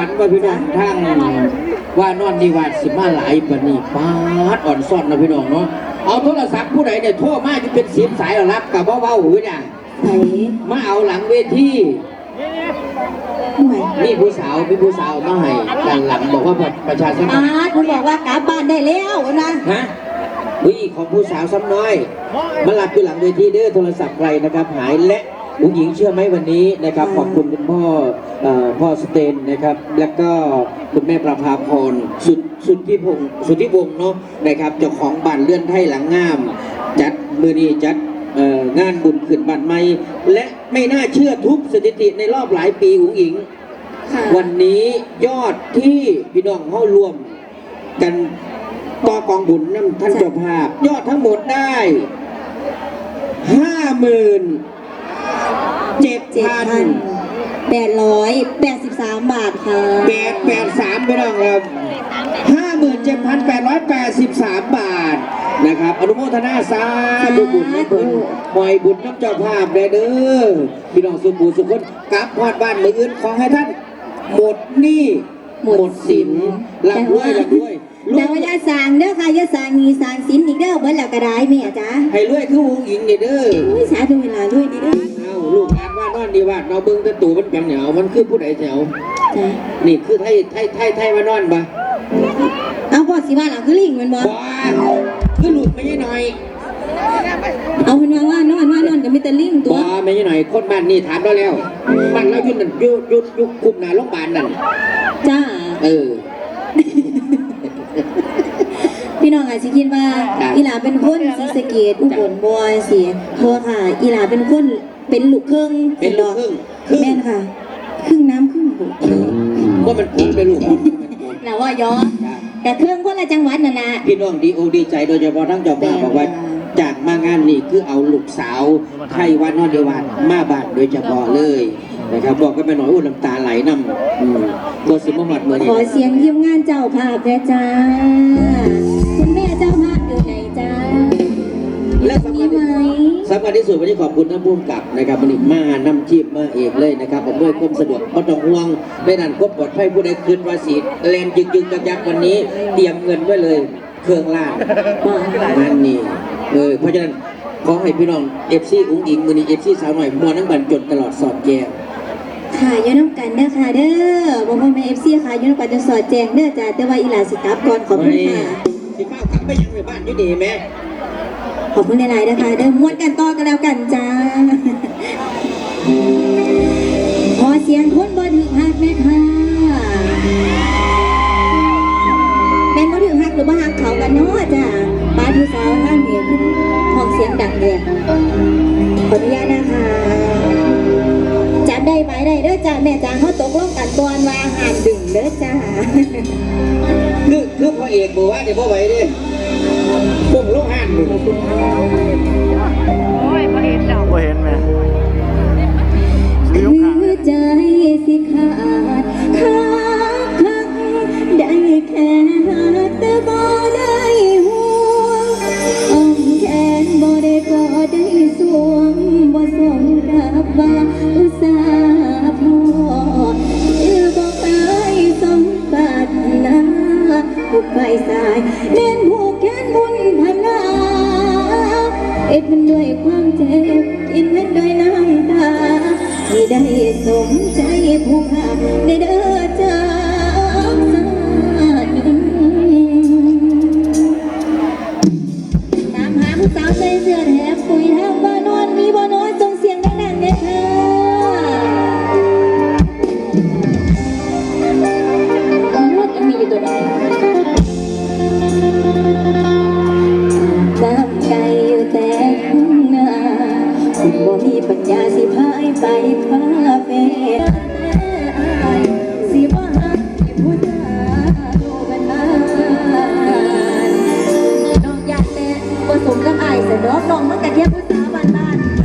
ไม่คิดไม่ฝันว่าพี่น้องทั้งว่านอนดีวาดสิมาหลายปานนี้ปาดอ่อนซ่อนนะพี่น้องเนาะเอาโทรศัพท์ผู้ใดเนี่ยโทรมาจะเป็นเสียงสายแล้วรับกับเว้าๆหูเนี่ยใส่มาเอาหลังเวทีห่วยมีผู้สาวมีผู้สาวมาให้ด้านหลังบอกว่าประชาสัมพัอานธ์ร์ตคุณบอกว่ากลับบ้านได้แล้วนะฮะวิของผู้สาวซ้ำน้อยมาหลับอยู่หลังเวทีเด้อโทรศัพท์ใครนะครับหายและ ผู้หญิงเชื่อไหมวันนี้นะครับขอบคุณคุณพ่อเอ่อพ่อสเตนนะครับ แล้วก็คุณแม่ประภาพรสุดสุดที่พงศ์สุดที่วงศ์เนาะนะครับเจ้าของบ้านเลื่อนไทยหลังงาม จัดมือนี้จัดเอ่องานบุญขึ้นบ้านใหม่และไม่น่าเชื่อทุบสถิติในรอบหลายปีอุ๋งอิงค่ะวันนี้ยอดที่พี่น้องเข้ารวมกันต่อกองบุญน้ำท่านเจ้าภาพ ยอดทั้งหมดได้ห้าหมื่น เจ็ดเจ็ดพันพันแปดร้อยแปดสิบสามบาทค่ะแปดแปดสามพี่น้องครับห้าหมื่นเจ็ดพันแปดร้อยแปดสิบสามบาทนะครับ อนุโมทนาสาธุบุญนะเพิ่นหอยบุญน้ำเจ้าภาพได้เด้อพี่น้องสุขูสุขคนกลับพอดบ้านมืออื่นขอให้ท่าน หมดหนี้หมดสินลำรวยลำรวยร แต่วยว่าอย่าสั่งเด้อค่ะอย่าสั่งมีสั่งสินอีกเด้อเบิ้ลแล้วก็ได้แม่จ้าให้รวยคือวงหญิงนี่เด้ออุ้ยสาธุเวลาด้วยดีเด้อเอาลูกงานว่านอนดีว่าเราเบิ่งแตะตูมันเป็นเหนียวมันคือผู้ใดแถวจ้านี่คือไทยไทยไทยไทยมานอนปะเอาพอสิว่าหลังคือลิงแมันบ่บ้าคือหลุดไม่ใช่หน่อยเอาเป็นว่าว่านอนว่านอนก็มีแต่ลิงตัวบ้าไม่ใช่หน่อยคนบ้านนี่ถามเราแล้วบ้านเราอยู่นั่นอยู่อยู่อยู่คุมหน้าโรงพยาบาลนั่นจ้าเออ พี่น้องอาจจะคิดว่าครับอีหลาเป็นคนศรีสะเกดอุบลบอยสิโทษค่ะ อีหลาเป็นคนเป็นลูกครึ่งเป็นลูกครึ่งครึ่งแม่นค่ะ ครึ่งน้ำครึ่งบกว่ามันคุ้มไปลูกแล้วว่าย้อนแต่เครื่องคนละจังหวัดนั่นนะพี่น้องดีโอดีใจโดยเฉพาะทั้งเจ้าภาพบอกว่าจากมางานนี่คือเอาลูกสาวไทยวันนอนเดียววันมาบ้านโดยเฉพาะเลยนะครับบอกกันไปหน่อยอุ้น้ำตาไหลน้ำอืมตัวสิมหอดเมื่อขนี้อเสียงทีมงานเจ้าภาพแม่จ้า และสำมีคัญไหมสำคัญที่สุดวันนี้ขอบคุณท่านผู้กำกับนะครับวันนี้มานำทีมมาเอกเลยนะครับผมด้วยความสะดวกไม่ต้องห่วงไม่นั่นควบปลอดภัยผู้ใดคืนภาษีแลนยึกยึกยักยักวันนี้ เตรียมเงินไว้เลย เครื่องล่างงานนี้เออเพราะฉะนั้นขอให้พี่น้องเอฟซีอุ้งอิงมือนี้เอฟซีสาวหน่อยมวนทั้งบันจนตลอดสอบแกวค่ะอยืนน้ำกันเด้อค่ะเด้อบอกพ่อแม่เอฟซีค่ะอยืนน้ำกันจะสอดแจงเด้อจ้าแต่ว่าอีหลาสิกลับก่อนขอบคุณค่ะสิข้าวกลับไปยังในบ้านอยู่ดีไหม ขอบคุณหลายๆนะคะ เดิมม้วนกันต่อกันแล้วกันจ้าขอเสียงคนบนถึงฮักแม่ค่ะเป็นบนถึงฮักหรือบ่ฮักเขากันเนาะจ้าป้าผู้สาวท่านเนี่ยห้องเสียงดังเลยขออนุญาตนะคะจับได้ไหมได้เด้อจ้าแม่จ้าเขาตกลงกันตอนว่าห้ามดึงเด้อจ้าคือคือพระเอกบอกว่าเดี๋ยวพ่อไหวเด้ พวกลูกห้านหนึ่งโอ้ยพอเห็นแล้วบ่เห็นไหมสียกขาคือใจสิขาดขาด ได้สมใจผู้พาในเด้อ ดอกน้องมื่อกระเทียบภาษาบานบ้าน